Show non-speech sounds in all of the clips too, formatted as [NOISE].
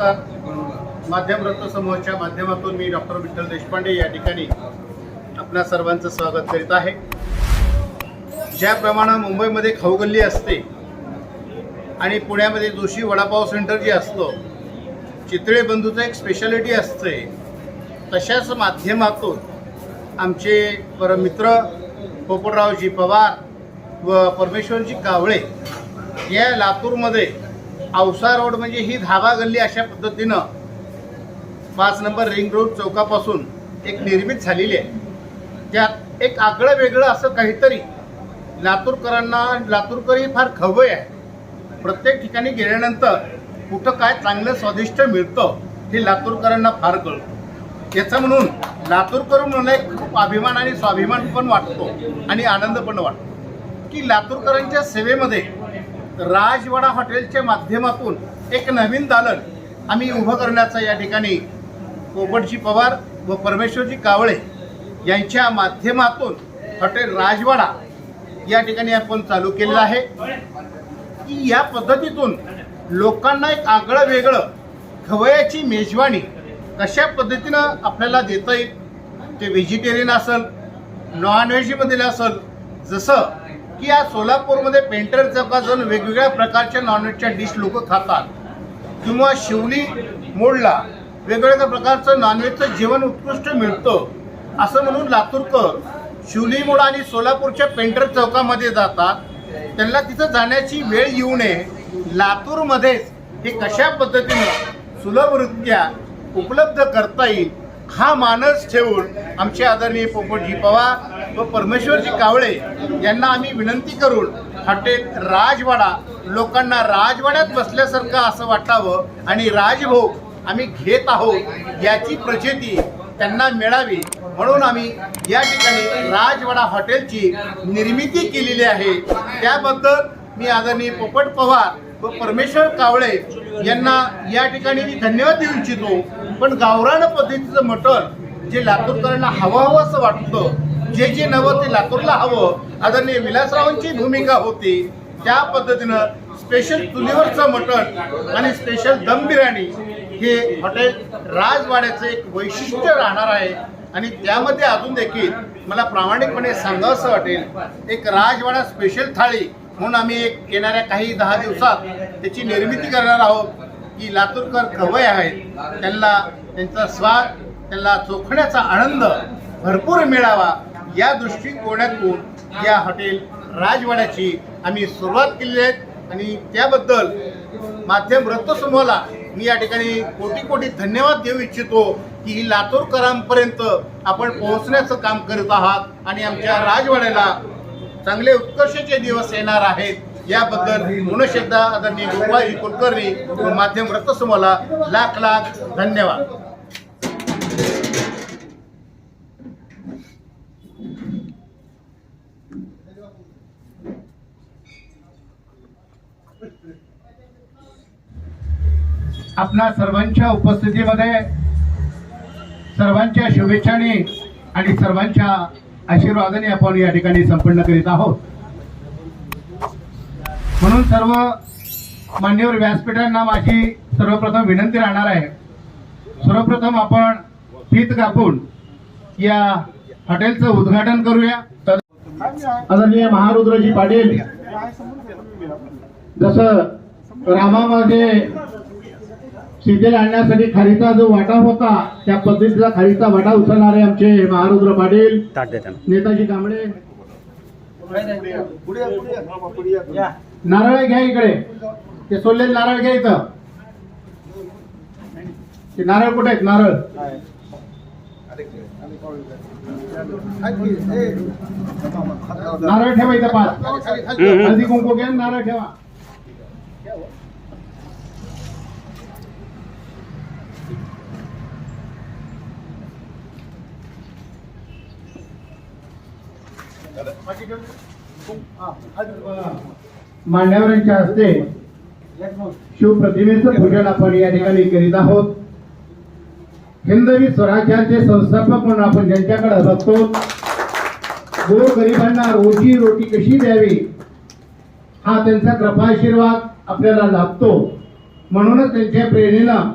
नमस्कार. माध्यम रत्न समूहाच्या माध्यमातून मी डॉक्टर विठ्ठल देशपांडे या ठिकाणी आपल्या सर्वांचं स्वागत करीत आहे. ज्याप्रमाणे मुंबईमध्ये खाऊगल्ली असते आणि पुण्यामध्ये जोशी वडापाव सेंटर जे असतं चितळे बंधूचं एक स्पेशालिटी असते तशाच माध्यमातून आमचे परमित्र पोपटरावजी पवार व परमेश्वरजी कावळे या लातूरमध्ये औसा रोड म्हणजे ही धाबा गल्ली अशा पद्धतीनं पाच नंबर रिंग रोड चौकापासून एक निर्मित झालेली आहे. त्यात एक आगळं वेगळं असं काहीतरी लातूरकरांना लातूरकर ही फार खवय आहे. प्रत्येक ठिकाणी गेल्यानंतर कुठं काय चांगलं स्वादिष्ट मिळतं हे लातूरकरांना फार कळतं. याचं म्हणून लातूरकर म्हणून एक खूप अभिमान आणि स्वाभिमान पण वाटतो आणि आनंद पण वाटतो. की लातूरकरांच्या सेवेमध्ये राजवाडा हॉटेलच्या माध्यमातून एक नवीन दालन आम्ही उभं करण्याचा या ठिकाणी पोपटजी पवार व परमेश्वरजी कावळे यांच्या माध्यमातून हॉटेल राजवाडा या ठिकाणी आपण चालू केलेलं आहे. की या पद्धतीतून लोकांना एक आगळं वेगळं खवयाची मेजवानी कशा पद्धतीनं आपल्याला देता येईल? ते व्हेजिटेरियन असेल नॉन व्हेजमध्ये असेल जसं की या सोलापूरमध्ये पेंटर चौकात जाऊन वेगवेगळ्या प्रकारच्या नॉनव्हेजच्या डिश लोक खातात. किंवा शिवली मोडला वेगवेगळ्या प्रकारचं नॉनव्हेजचं जेवण उत्कृष्ट मिळतं. असं म्हणून लातूरकर शिवली मोड आणि सोलापूरच्या पेंटर चौकामध्ये जातात. त्यांना तिथं जाण्याची वेळ येऊ नये. लातूरमध्येच हे कशा पद्धतीनं सुलभरित्या उपलब्ध करता येईल हा मानस ठेवून आमचे आदरणीय पोपटजी पवार व परमेश्वरजी कावळे यांना आम्ही विनंती करून हॉटेल राजवाडा लोकांना राजवाड्यात बसल्यासारखं असं वाटावं आणि राजभोग आम्ही घेत आहोत याची प्रचिती त्यांना मिळावी म्हणून आम्ही या ठिकाणी राजवाडा हॉटेलची निर्मिती केलेली आहे. त्याबद्दल मी आदरणीय पोपट पवार व परमेश्वर कावळे यांना या ठिकाणी मी धन्यवाद देऊ इच्छितो. पण गावरान पद्धतीचं मटण जे लातूरकरांना हवं हवं असं वाटतं जे जे नवं ते लातूरला हवं आदरणीय विलासरावांची भूमिका होती त्या पद्धतीनं स्पेशल चुलीवरचं मटण आणि स्पेशल दम बिर्याणी हे हॉटेल राजवाड्याचं एक वैशिष्ट्य राहणार आहे. आणि त्यामध्ये अजून देखील मला प्रामाणिकपणे सांगावंसं वाटेल एक राजवाडा स्पेशल थाळी म्हणून आम्ही एक येणाऱ्या काही दहा दिवसात त्याची निर्मिती करणार आहोत. की लातूरकर खवय आहेत. त्यांना त्यांचा स्वाद त्यांना चोखण्याचा आनंद भरपूर मिळावा. या दृष्टिकोनातून या हॉटेल राजवाड्याची आम्ही सुरुवात केली आहे. आणि त्याबद्दल माध्यम रत्नसमूहाला मी या ठिकाणी कोटी कोटी धन्यवाद देऊ इच्छितो की ही लातूरकरांपर्यंत आपण पोहोचण्याचं काम करत आहात. आणि आमच्या राजवाड्याला चांगले उत्कर्षाचे दिवस येणार आहेत. याबद्दल पुनश एकदा आदरणीय गोपाळजी कुलकर्णी माध्यम रत्नसमूहाला लाख लाख धन्यवाद. आपणा सर्वांच्या उपस्थितीमध्ये सर्वांच्या शुभेच्छाने आणि सर्वांच्या आशीर्वादाने आपण या ठिकाणी संपन्न करीत आहोत. म्हणून सर्व मान्यवर व्यासपीठांना माझी सर्वप्रथम विनंती राहणार आहे. सर्वप्रथम आपण फीत कापून या हॉटेलचं उद्घाटन करूया. आदरणीय महारुद्रजी पाटील जसं रामामध्ये सीतेला आणण्यासाठी खारीचा जो वाटा होता त्या पद्धतीचा खारीचा वाटा उचलणारे आमचे महारुद्र पाटील नेताजी कांबळे. नारळ घ्या इकडे. ते सोडलेले नारळ घ्या इथं. ते नारळ कुठे आहेत? नारळ. नारळ ठेवा इथं पाच. हळदी कुंकू घ्या नारळ ठेवा. मान्यवरांच्या हस्ते शिवप्रतिमेचं पूजन आपण या ठिकाणी करीत आहोत. हिंदवी स्वराज्याचे संस्थापक म्हणून आपण ज्यांच्याकडे बघतो गोर गरिबांना रोजी रोटी कशी द्यावी हा त्यांचा कृपाशीर्वाद आपल्याला लाभतो. म्हणूनच त्यांच्या प्रेरणेनं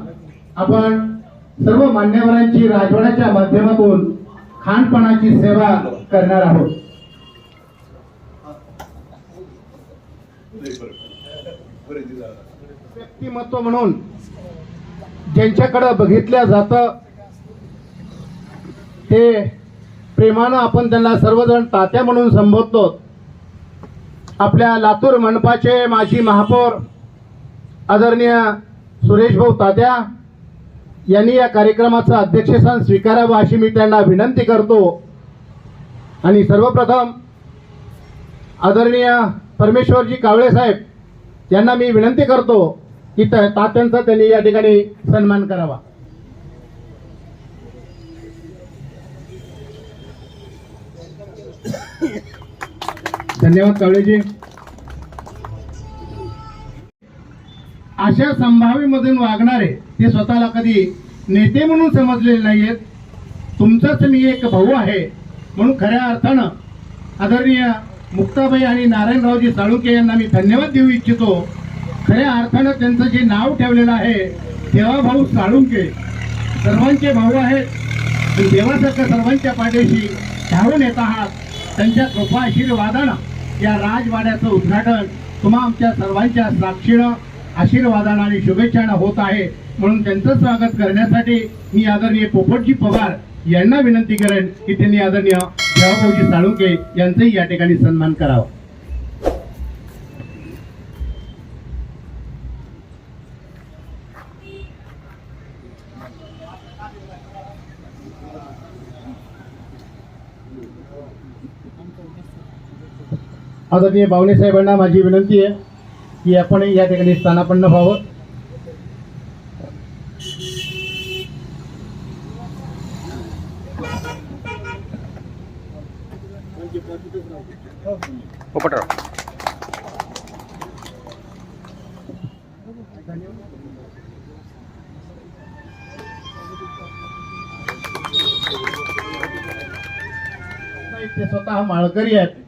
आपण सर्व मान्यवरांची राजवाड्याच्या माध्यमातून खानपणाची सेवा करणार आहोत. व्यक्तिमत्व म्हणून ज्यांच्याकडे बघितल्या जात ते प्रेमानं आपण त्यांना सर्वजण तात्या म्हणून संबोधतो. आपल्या लातूर मनपाचे माजी महापौर आदरणीय सुरेश भाऊ तात्या यांनी या कार्यक्रमाचं अध्यक्षस्थान स्वीकारावं अशी मी त्यांना विनंती करतो. आणि सर्वप्रथम आदरणीय परमेश्वरजी कावळे साहेब यांना मी विनंती करतो की तात्यांचा त्यांनी या ठिकाणी सन्मान करावा. धन्यवाद कावळेजी. अशा संभाव्यमधून वागणारे ते स्वतःला कधी नेते म्हणून समजलेले नाहीयेत. तुमचाच मी एक भाऊ आहे. म्हणून खऱ्या अर्थानं आदरणीय मुक्ताबाई आणि नारायणरावजी साळुंके यांना मी धन्यवाद देऊ इच्छितो. खऱ्या अर्थानं त्यांचं जे नाव ठेवलेलं आहे देवा भाऊ साळुंके. सर्वांचे भाऊ आहेत. देवासारखं सर्वांच्या पाठीशी धावून येत आहात. त्यांच्या कृपा आशीर्वादानं या राजवाड्याचं उद्घाटन तुम्हा आमच्या सर्वांच्या साक्षीनं आशीर्वादानं आणि शुभेच्छानं होत आहे. म्हणून त्यांचं स्वागत करण्यासाठी मी आदरणीय पोपटजी पवार यांना विनंती करेन की त्यांनी आदरणीय देवाभाऊजी साळुंके यांचंही या ठिकाणी सन्मान करावा. आदरणीय बावणे साहेबांना माझी विनंती आहे की आपण या ठिकाणी स्थानापन्न व्हावं. ते स्वतः माळकरी आहेत.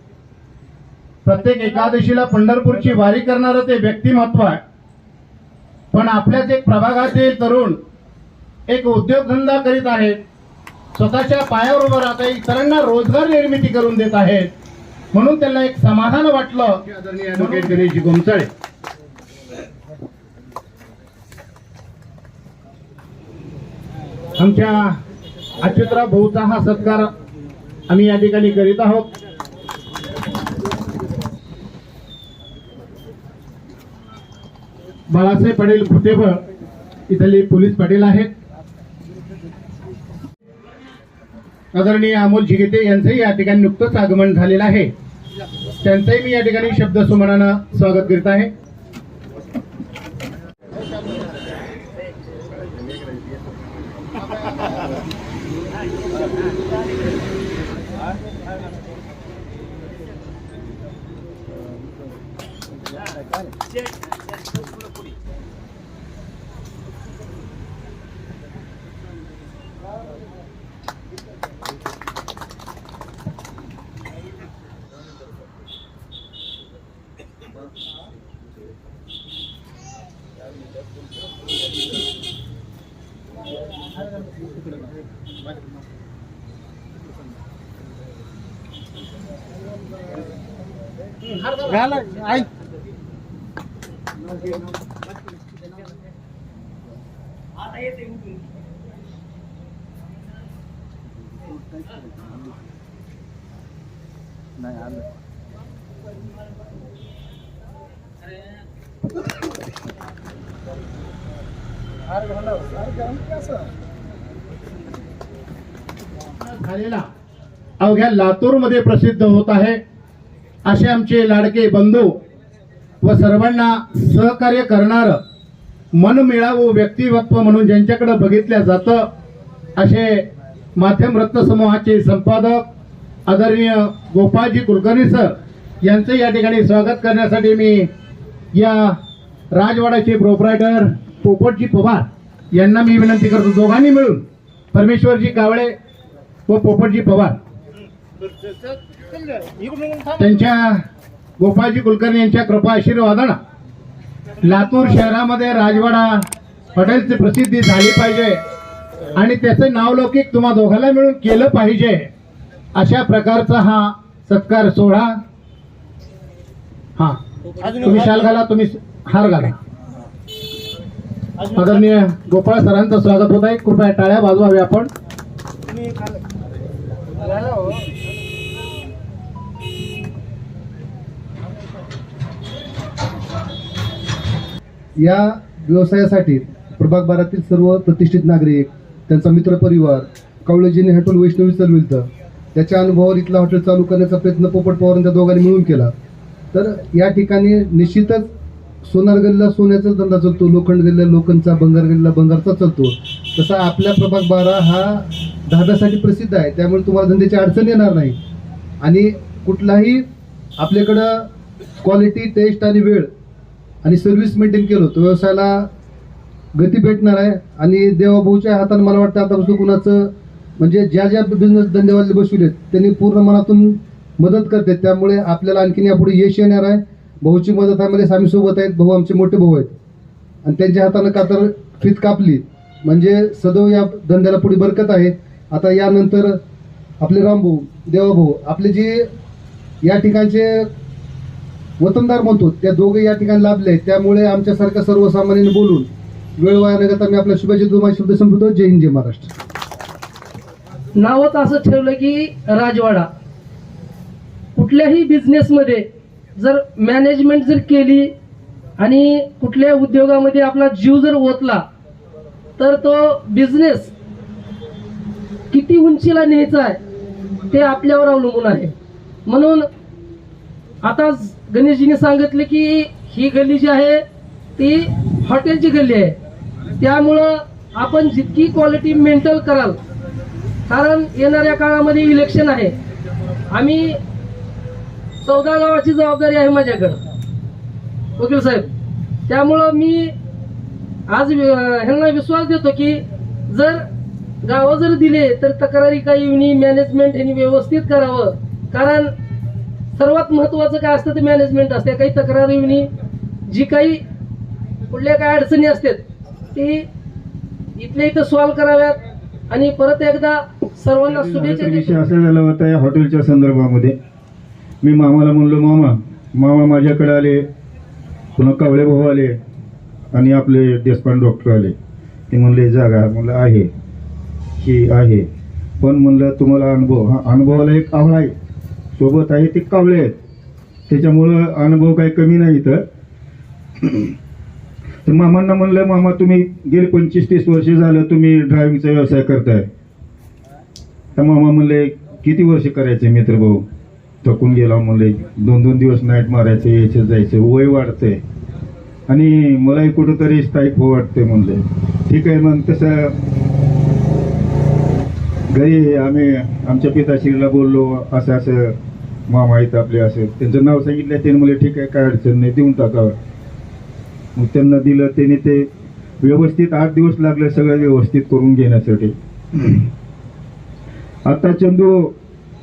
प्रत्येक एकादशीला पंढरपूरची वारी करणारं ते व्यक्तिमत्व आहे. पण आपल्याच एक प्रभागातील तरुण एक उद्योगधंदा करीत आहेत. स्वतःच्या पायावर उभं राहत आहे इतरांना रोजगार निर्मिती करून देत आहेत. म्हणून त्यांना एक समाधान वाटलं. की आदरणीय ॲडव्होकेट गणेशजी गोमचाळे आमच्या अच्युतराव भाऊचा हा सत्कार आम्ही या ठिकाणी करीत आहोत. बाळासाहेब पाटील फुटेबळ इथले पोलीस पाटील आहेत. आदरणीय अमोल जिगेते यांचंही या ठिकाणी नुकतंच आगमन झालेलं आहे. त्यांचंही मी या ठिकाणी शब्द सुमनानं स्वागत करीत आहे. आई आता येते उभी नाही आलं अरे झालेला अवघ्या लातूरमध्ये प्रसिद्ध होत आहे असे आमचे लाडके बंधू व सर्वांना सहकार्य करणार मन मिळावं व्यक्तिमत्व म्हणून ज्यांच्याकडे बघितल्या जातं असे माध्यम रत्न समूहाचे संपादक आदरणीय गोपाळजी कुलकर्णी सर यांचं या ठिकाणी स्वागत करण्यासाठी मी या राजवाड्याचे प्रोपरायटर पोपटजी पवार यांना मी विनंती करतो दोघांनी मिळून परमेश्वरजी कावळे व पोपटजी पवार. त्यांच्या गोपाळजी कुलकर्णी यांच्या कृपा आशीर्वादानं लातूर शहरामध्ये राजवाडा हॉटेलची प्रसिद्धी झाली पाहिजे आणि त्याचं नावलौकिक तुम्हा दोघांना मिळून केलं पाहिजे अशा प्रकारचा हा सत्कार सोहळा. हा. तुम्ही शाल घाला तुम्ही हार घाला. आदरणीय गोपाळ सरांचं स्वागत होत आहे. कृपया टाळ्या वाजवावे आपण. या व्यवसायासाठी प्रभाग बारातील सर्व प्रतिष्ठित नागरिक त्यांचा मित्र परिवार कावळेजीने हॉटेल वैष्णवी चालविलं त्याच्या अनुभवावर इथला हॉटेल चालू करण्याचा प्रयत्न पोपट पवार त्या दोघांनी मिळून केला. तर या ठिकाणी निश्चितच सोनार गल्लीला सोन्याचा धंदा चालतो लोखंड गल्लीला लोखंडचा बंगार गल्लीला बंगारचा चालतो. तसा आपल्या प्रभाग बारा हा धाब्यासाठी प्रसिद्ध आहे. त्यामुळे तुम्हाला धंद्याची अडचण येणार नाही. आणि कुठलाही आपल्याकडं क्वालिटी टेस्ट आणि वेळ आणि सर्व्हिस मेंटेन केलं तर व्यवसायाला गती भेटणार आहे. आणि देवाभाऊच्या हातानं मला वाटतं आतापासून कुणाचं म्हणजे ज्या ज्या बिझनेस धंदेवाले बसविलेत त्यांनी पूर्ण मनातून मदत करते त्यामुळे आपल्याला आणखीन यापुढे यश येणार आहे. भाऊची मदत आहे म्हणजे आम्ही सोबत आहेत भाऊ आमचे मोठे भाऊ आहेत. आणि त्यांच्या हातानं कातर फीत कापली. म्हणजे सदैव या धंद्याला पुढे बरकत आहे. आता यानंतर आपले रामभाऊ देवाभाऊ आपले जे या ठिकाणचे वतनदार म्हणतो त्या दोघे या ठिकाणी लाभले आहेत. त्यामुळे आमच्यासारख्या सर्वसामान्यांनी बोलून वेळ वाया न करता मी आपल्या शुभेच्छा तुम्हाला शब्द संपवतो जय हिंद जय महाराष्ट्र. नावच असं ठेवलं की राजवाडा. कुठल्याही बिझनेसमध्ये जर मॅनेजमेंट जर केली आणि कुठल्या उद्योगामध्ये आपला जीव जर ओतला तर तो बिझनेस किती उंचीला न्यायचा आहे ते आपल्यावर अवलंबून आहे. म्हणून आता गणेशजीने सांगितले की ही गल्ली जी आहे ती हॉटेलची गल्ली आहे. त्यामुळं आपण जितकी क्वालिटी मेंटेन कराल कारण येणाऱ्या काळामध्ये इलेक्शन आहे. आम्ही चौदा गावाची जबाबदारी आहे माझ्याकडं. वकील साहेब त्यामुळं मी आज ह्यांना विश्वास देतो की जर गावं जर दिले तर तक्रारी काही युनी मॅनेजमेंट यांनी व्यवस्थित करावं. कारण सर्वात महत्वाचं काय असतं ते मॅनेजमेंट असते. काही तक्रारी युनी जी काही कुठल्या काय अडचणी असतात ती इथल्या इथं सॉल्व्ह कराव्यात आणि परत एकदा सर्वांना शुभेच्छा हॉटेलच्या संदर्भामध्ये मी मामाला म्हणलो मामा मामा माझ्याकडे आले. पुन्हा कावळे भाऊ आले आणि आपले देशपांडे डॉक्टर आले. ते म्हणले जागा म्हणलं आहे. ही आहे. पण म्हणलं तुम्हाला अनुभव हा अनुभवाला एक आवळा आहे. सोबत आहे ते कावळे आहेत. त्याच्यामुळं अनुभव काही कमी नाही तर [CLEARS THROAT] तर मामांना म्हणलं मामा तुम्ही गेले पंचवीस तीस वर्ष झालं तुम्ही ड्रायव्हिंगचा व्यवसाय करताय. तर मामा म्हणले किती वर्ष करायचे मित्र भाऊ? थकून गेला म्हणले दोन दोन दिवस नाईट मारायचं यायचं जायचं वय वाढतंय आणि मलाही कुठंतरी स्थायिक हो वाटतंय म्हणले. ठीक आहे मग तसं घरी आम्ही आमच्या पिताश्रीला बोललो असं असं मामा आहेत आपले असं. त्यांचं नाव सांगितलं त्याने म्हणले ठीक आहे काय अडचण नाही देऊन टाकावं मग त्यांना दिलं त्याने ते व्यवस्थित आठ दिवस लागले सगळं व्यवस्थित करून घेण्यासाठी. आता चंदू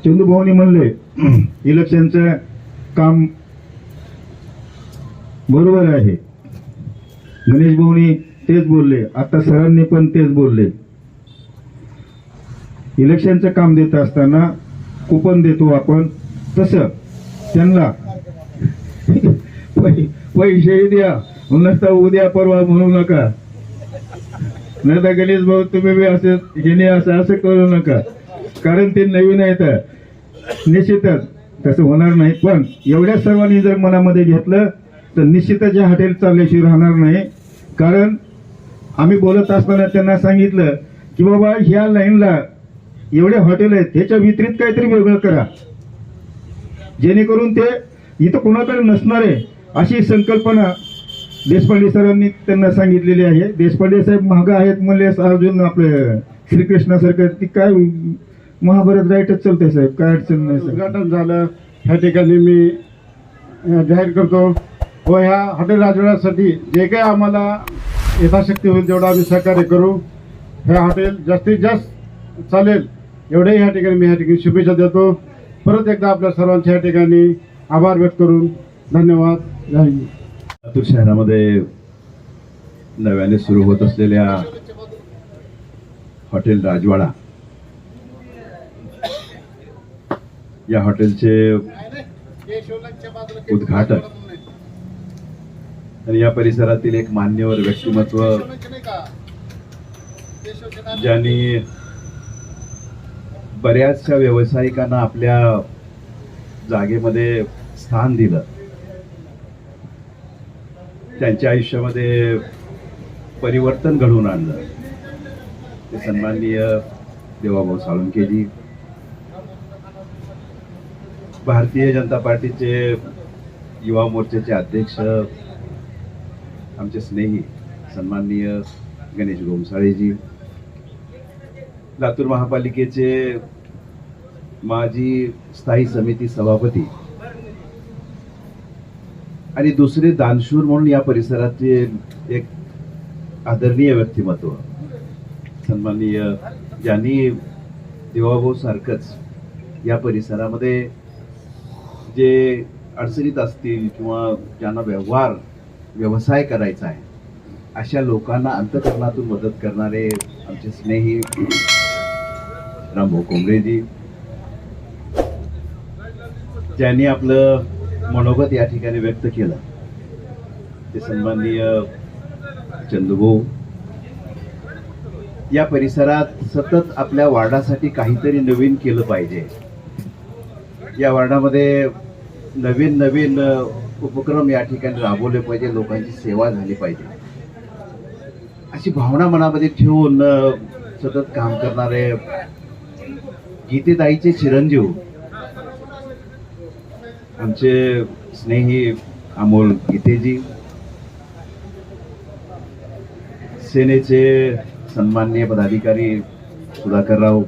चंदू भाऊनी म्हणले इलेक्शनचं काम बरोबर आहे. गणेश भाऊनी तेच बोलले आता सरांनी पण तेच बोलले. इलेक्शनचं काम देत असताना कुपन देतो आपण तसं त्यांना पै- पैसेही द्या नसता उद्या परवा म्हणू नका. नाही तर गणेश भाऊ तुम्ही बी असं हिने असं असं करू नका. कारण ते नवीन आहेत. निश्चितच तसं होणार नाही. पण एवढ्या सर्वांनी जर मनामध्ये घेतलं तर निश्चितच या हॉटेल चालल्याशिवाय राहणार नाही. कारण आम्ही बोलत असताना त्यांना सांगितलं की बाबा ह्या लाईनला एवढे हॉटेल आहेत ह्याच्या वितरित काहीतरी वेगळं करा. जेणेकरून ते इथं कोणाकडे नसणार आहे अशी संकल्पना देशपांडे सरांनी त्यांना सांगितलेली आहे. देशपांडे साहेब महागा आहेत म्हणले अजून आपले श्रीकृष्णासारखं ती काय महाभारत राईटच चालतंय साहेब काय अडचण नाही साहेब. उद्घाटन झालं. ह्या ठिकाणी मी अ, जाहीर करतो. व ह्या हॉटेल राजवाड्यासाठी जे काही आम्हाला यथाशक्ती होईल तेवढं आम्ही सहकार्य करू. हे हॉटेल जास्तीत जास्त चालेल एवढेही ह्या ठिकाणी मी ह्या ठिकाणी शुभेच्छा देतो. परत एकदा आपल्या सर्वांच्या ह्या ठिकाणी आभार व्यक्त करून धन्यवाद. जय हिंद. लातूर शहरामध्ये नव्याने सुरू होत असलेल्या हॉटेल राजवाडा या हॉटेलचे उद्घाटन. आणि या परिसरातील एक मान्यवर व्यक्तिमत्व ज्यांनी बऱ्याचशा व्यावसायिकांना आपल्या जागेमध्ये स्थान दिलं. त्यांच्या आयुष्यामध्ये परिवर्तन घडवून आणलं. ते सन्माननीय देवाभाऊ साळुंकेजी भारतीय जनता पार्टीचे युवा मोर्चाचे अध्यक्ष आमचे स्नेही सन्माननीय गणेश गोमसाळेजी लातूर महापालिकेचे माजी स्थायी समिती सभापती आणि दुसरे दानशूर म्हणून या परिसराचे एक आदरणीय व्यक्तिमत्व सन्माननीय ज्यांनी देवाभाऊ सारखंच या परिसरामध्ये जे अडचणीत असतील किंवा ज्यांना व्यवहार व्यवसाय करायचा आहे अशा लोकांना अंतकरणातून मदत करणारे आमचे स्नेही रामभाऊ कोंबरेजी ज्यांनी आपलं मनोगत या ठिकाणी व्यक्त केलं. ते सन्माननीय चंदूभाऊ. या परिसरात सतत आपल्या वार्डासाठी काहीतरी नवीन केलं पाहिजे. या वार्डामध्ये नवीन नवीन उपक्रम या ठिकाणी राबवले पाहिजे लोकांची सेवा झाली पाहिजे. अशी भावना मनामध्ये ठेवून सतत काम करणारे गीतेताईचे चिरंजीव आमचे स्नेही अमोल गीतेजी सेनेचे सन्माननीय पदाधिकारी सुधाकरराव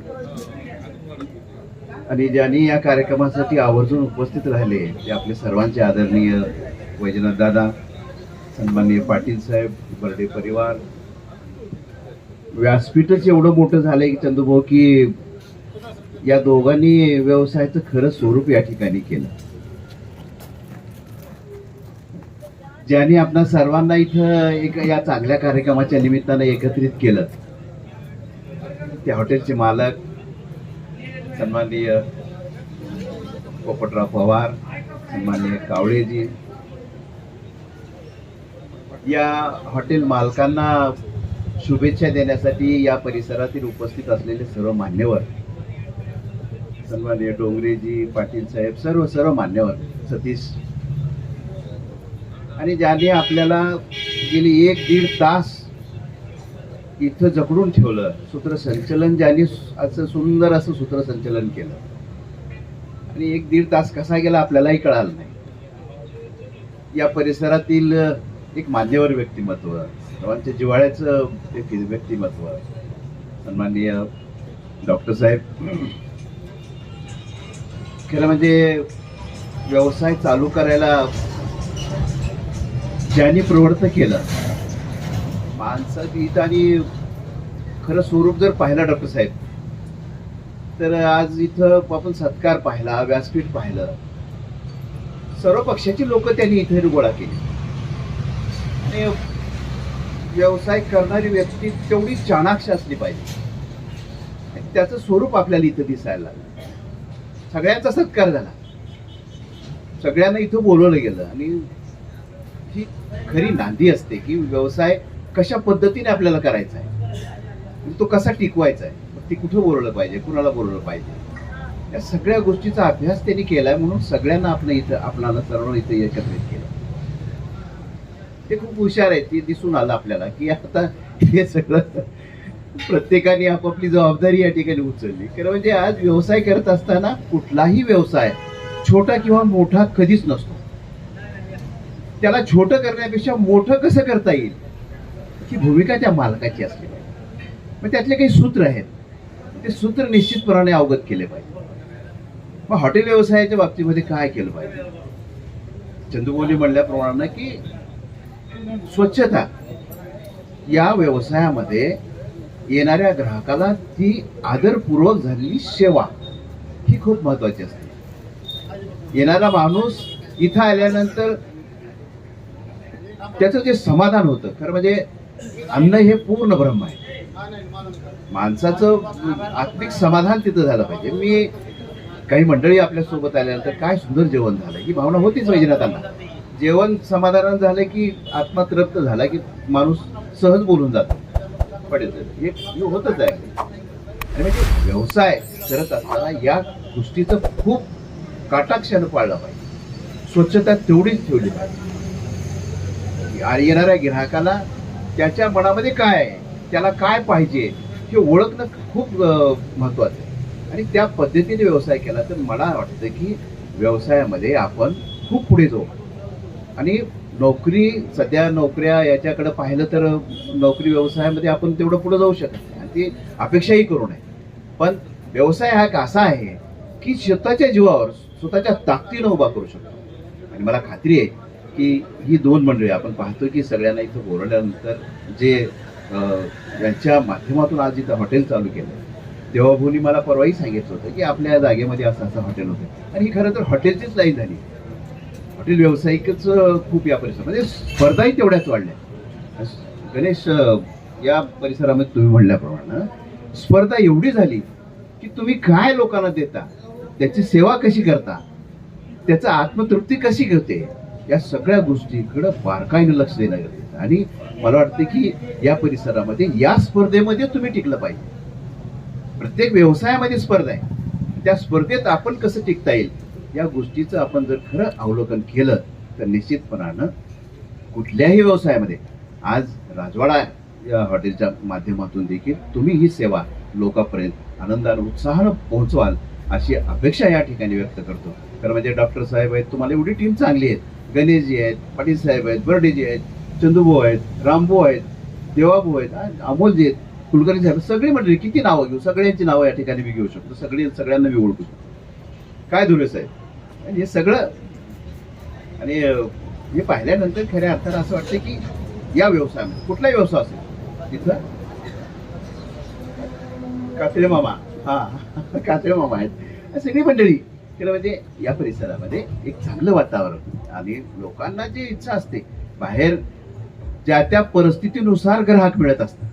आणि ज्यांनी या कार्यक्रमासाठी आवर्जून उपस्थित राहिले ते आपले सर्वांचे आदरणीय वैजनाथ दादा सन्माननीय पाटील साहेब बर्डे परिवार. व्यासपीठच एवढं मोठं झालंय की चंदूभाऊ की या दोघांनी व्यवसायाचं खरं स्वरूप या ठिकाणी केलं. ज्यांनी आपणा सर्वांना इथं एक या चांगल्या कार्यक्रमाच्या निमित्तानं एकत्रित केलं. त्या हॉटेलचे मालक सन्माननीय पोपटराव पवार सन्माननीय कावळेजी. या हॉटेल मालकांना शुभेच्छा देण्यासाठी या परिसरातील उपस्थित असलेले सर्व मान्यवर सन्माननीय डोंगरेजी पाटील साहेब सर्व सर्व मान्यवर सतीश. आणि ज्यांनी आपल्याला गेली एक दीड तास इथं जकडून ठेवलं सूत्रसंचलन ज्यांनी असं सुंदर असं सूत्रसंचलन केलं. आणि एक दीड तास कसा गेला आपल्यालाही कळालं नाही. या परिसरातील एक मान्यवर व्यक्तिमत्व सर्वांच्या जिव्हाळ्याचं एक व्यक्तिमत्व सन्माननीय डॉक्टर साहेब. खरं म्हणजे व्यवसाय चालू करायला ज्यांनी प्रवृत्त केलं माणसं इथं आणि खरं स्वरूप जर पाहिला डॉक्टर साहेब तर आज इथं आपण सत्कार पाहिला व्यासपीठ पाहिलं. सर्व पक्षाची लोक त्यांनी इथे गोळा केली. आणि व्यवसाय करणारी व्यक्ती तेवढी चाणाक्ष असली पाहिजे. त्याचं स्वरूप आपल्याला इथं दिसायला लागलं. सगळ्यांचा सत्कार झाला. सगळ्यांना इथं बोलवलं गेलं. आणि ही खरी नांदी असते की व्यवसाय कशा पद्धतीने आपल्याला करायचा आहे? म्हणजे तो कसा टिकवायचा आहे? मग ते कुठं बोलवलं पाहिजे? कुणाला बोलवलं पाहिजे? या सगळ्या गोष्टीचा अभ्यास त्यांनी केलाय म्हणून सगळ्यांना आपण इथं आपल्याला सर्व इथं एकत्रित केलं. ते खूप हुशार आहे ते दिसून आलं आपल्याला की आता हे सगळं प्रत्येकाने आपापली जबाबदारी या ठिकाणी उचलली. खरं म्हणजे आज व्यवसाय करत असताना कुठलाही व्यवसाय छोटा किंवा मोठा कधीच नसतो. त्याला छोटं करण्यापेक्षा मोठं कसं करता येईल? ही भूमिका त्या मालकाची असली पाहिजे. मग त्यातले काही सूत्र आहेत. ते सूत्र निश्चितपणाने अवगत केले पाहिजे. मग हॉटेल व्यवसायाच्या बाबतीमध्ये काय केलं पाहिजे? चंदुबोली म्हणल्याप्रमाणे की स्वच्छता या व्यवसायामध्ये येणाऱ्या ग्राहकाला ती आदरपूर्वक झालेली सेवा ही खूप महत्वाची असते. येणारा माणूस इथं आल्यानंतर त्याचं जे समाधान होतं खरं म्हणजे अन्न हे पूर्ण ब्रह्म आहे. माणसाचं आत्मिक समाधान तिथं झालं पाहिजे. मी काही मंडळी आपल्यासोबत आल्यानंतर काय सुंदर जेवण झालं ही भावना होतीच पाहिजे ना त्यांना. जेवण समाधान झालं की आत्मा तृप्त झाला की माणूस सहज बोलून जातो. पडेल हे हे होतच आहे. आणि म्हणजे व्यवसाय करत असताना या गोष्टीचं खूप काटाक्षानं पाळलं पाहिजे. स्वच्छता तेवढीच ठेवली पाहिजे. येणाऱ्या ग्राहकाला त्याच्या मनामध्ये काय आहे? त्याला काय पाहिजे? हे ओळखणं खूप महत्त्वाचं महत्वाचं आहे. आणि त्या पद्धतीने व्यवसाय केला तर मला वाटतं की व्यवसायामध्ये आपण खूप पुढे जाऊ. आणि नोकरी सध्या नोकऱ्या याच्याकडे पाहिलं तर नोकरी व्यवसायामध्ये आपण तेवढं पुढे जाऊ शकत नाही. आणि ती अपेक्षाही करू नये. पण व्यवसाय हा एक असा आहे की स्वतःच्या जीवावर स्वतःच्या ताकदीनं उभा करू शकतो. आणि मला खात्री आहे की ही दोन मंडळी आपण पाहतो की सगळ्यांना इथं बोलवल्यानंतर जे यांच्या माध्यमातून आज इथं हॉटेल चालू केलं देवाभूनी मला परवाही सांगितलं होतं की आपल्या जागेमध्ये असं असं हॉटेल होतं. आणि ही खरं तर हॉटेलचीच लाईन झाली. हॉटेल व्यावसायिकच खूप या परिसरामध्ये म्हणजे स्पर्धाही तेवढ्याच वाढल्या. गणेश या परिसरामध्ये तुम्ही म्हणल्याप्रमाणे स्पर्धा एवढी झाली की तुम्ही काय लोकांना देता? त्याची सेवा कशी करता? त्याचा आत्मतृप्ती कशी घेते? या सगळ्या गोष्टीकडं बारकाईनं लक्ष देणं गरजेचं आणि मला वाटतं की या परिसरामध्ये या स्पर्धेमध्ये तुम्ही टिकलं पाहिजे. प्रत्येक व्यवसायामध्ये स्पर्धा आहे. त्या स्पर्धेत आपण कसं टिकता येईल या गोष्टीचं आपण जर खरं अवलोकन केलं तर निश्चितपणानं कुठल्याही व्यवसायामध्ये आज राजवाडा या हॉटेलच्या माध्यमातून देखील तुम्ही ही सेवा लोकांपर्यंत आनंदानं उत्साहानं पोहोचवाल अशी अपेक्षा या ठिकाणी व्यक्त करतो. कारण म्हणजे डॉक्टर साहेब आहेत तुम्हाला एवढी टीम चांगली आहे. गणेशजी आहेत पाटील साहेब आहेत बर्डेजी आहेत चंदूभाऊ आहेत रामभाऊ आहेत देवाभाऊ आहेत अमोलजी आहेत कुलकर्णी साहेब सगळी मंडळी किती नावं घेऊ? सगळ्यांची नावं या ठिकाणी मी घेऊ शकतो. सगळी सगळ्यांना मी ओळखू शकतो. काय धुले साहेब? हे सगळं आणि हे पाहिल्यानंतर खऱ्या अर्थानं असं वाटतं की या व्यवसायामध्ये कुठलाही व्यवसाय असेल तिथं कात्रे मामा हा कात्रे मामा आहेत. सगळी मंडळी केलं म्हणजे या परिसरामध्ये एक चांगलं वातावरण. आणि लोकांना जी इच्छा असते बाहेर ज्या त्या परिस्थितीनुसार ग्राहक मिळत असतात.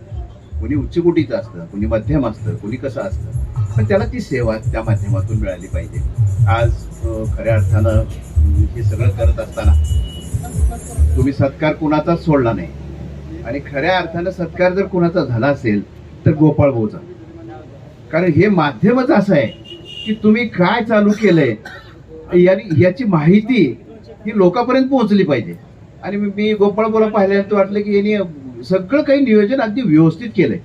कोणी उच्चकोटीचं असतं कोणी मध्यम असतं कोणी कसं असतं. पण त्याला ती सेवा त्या माध्यमातून मिळाली पाहिजे. आज खऱ्या अर्थानं हे सगळं करत असताना तुम्ही सत्कार कुणाचाच सोडला नाही. आणि खऱ्या अर्थानं सत्कार जर कुणाचा झाला असेल तर गोपाळ भाऊचा. कारण हे माध्यमच असं आहे. की तुम्ही काय चालू केलंय? यानी याची माहिती ही लोकांपर्यंत पोहोचली पाहिजे. आणि मी- गोपाळ बोला पाहिल्यानंतर वाटलं की यांनी सगळं काही नियोजन अगदी व्यवस्थित केलंय.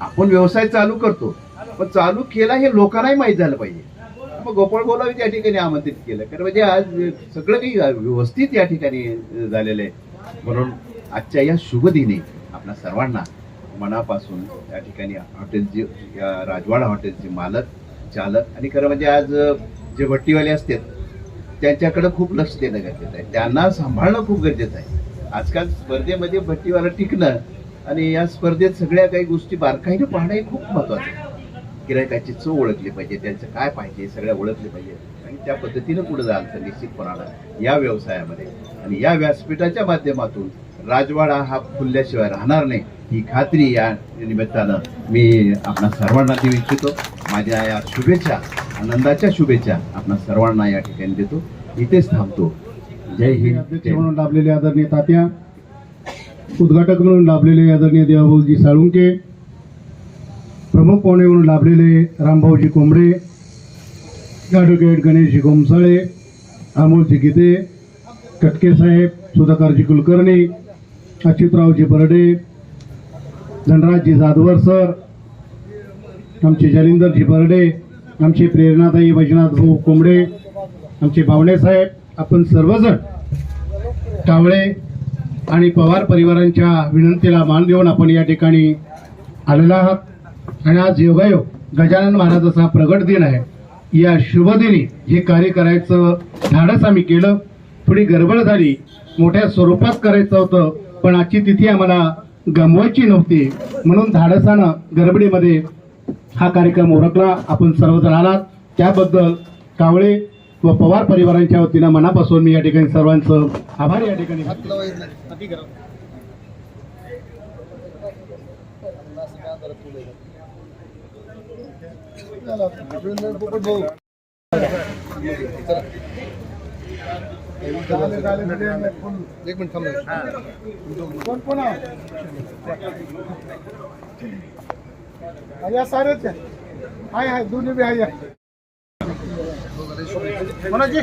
आपण व्यवसाय चालू करतो. पण चालू केला हे लोकांनाही माहीत झालं पाहिजे. मग गोपाळ बोलावी त्या ठिकाणी आमंत्रित केलं. कारण म्हणजे आज सगळं काही व्यवस्थित या ठिकाणी झालेलं आहे. म्हणून आजच्या या शुभ दिनी आपल्या सर्वांना मनापासून या ठिकाणी हॉटेलचे या राजवाडा हॉटेलचे मालक चालक आणि खरं म्हणजे आज जे भट्टीवाले असतात त्यांच्याकडे खूप लक्ष देणं गरजेचं आहे. त्यांना सांभाळणं खूप गरजेचं आहे. आजकाल स्पर्धेमध्ये भट्टीवाला टिकणं आणि या स्पर्धेत सगळ्या काही गोष्टी बारकाईनं पाहणं हे खूप महत्वाचं आहे. गिरायकाची चव ओळखली पाहिजे त्यांचं काय पाहिजे सगळ्या ओळखले पाहिजे. आणि त्या पद्धतीनं पुढे जाल तर निश्चितपणानं या व्यवसायामध्ये आणि या व्यासपीठाच्या माध्यमातून राजवाडा हा फुलल्याशिवाय राहणार नाही. ही खात्री या निमित्तानं मी आपणा सर्वांना देऊ इच्छितो. माझ्या या शुभेच्छा आनंदाच्या शुभेच्छा आपणा सर्वांना या ठिकाणी देतो. इथेच थांबतो. जय हिंद अध्यक्ष म्हणून लाभलेले आदरणीय तात्या उद्घाटक म्हणून लाभलेले आदरणीय देवाभाऊजी साळुंके प्रमुख पाहुणे म्हणून लाभलेले रामभाऊजी कोंबडे ॲडव्होकेट गणेशजी गोमसाळे अमोलजी गीते कटके साहेब सुधाकरजी कुलकर्णी अच्युतरावजी बर्डे धनराजजी जाधवर सर आमचे जलिंदरजी बर्डे आमचे प्रेरणाताई वैजनाथ भाऊ कोंबडे आमचे भावणेसाहेब आपण सर्वजण कावळे आणि पवार परिवारांच्या विनंतीला मान देऊन आपण या ठिकाणी आलेला आहात. आणि आज योगायोग गजानन महाराजाचा प्रगट दिन आहे. या शुभदिनी हे कार्य करायचं धाडस आम्ही केलं. थोडी गडबड झाली मोठ्या स्वरूपात करायचं होतं. पण आजची तिथी आम्हाला गमवायची नव्हती. म्हणून धाडसानं गरबडीमध्ये हा कार्यक्रम ओळखला आपण सर्वजण आलात. त्याबद्दल कावळे व पवार परिवारांच्या वतीनं मनापासून मी या ठिकाणी सर्वांचं आभार या ठिकाणी एक मिनिट थांबा. कोण कोण आहे? या सारेच आहे हाय हाय दोन्ही बी आहे मनोजी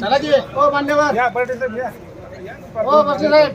चला जी ओ मान्यवर. ओ बक्षी साहेब.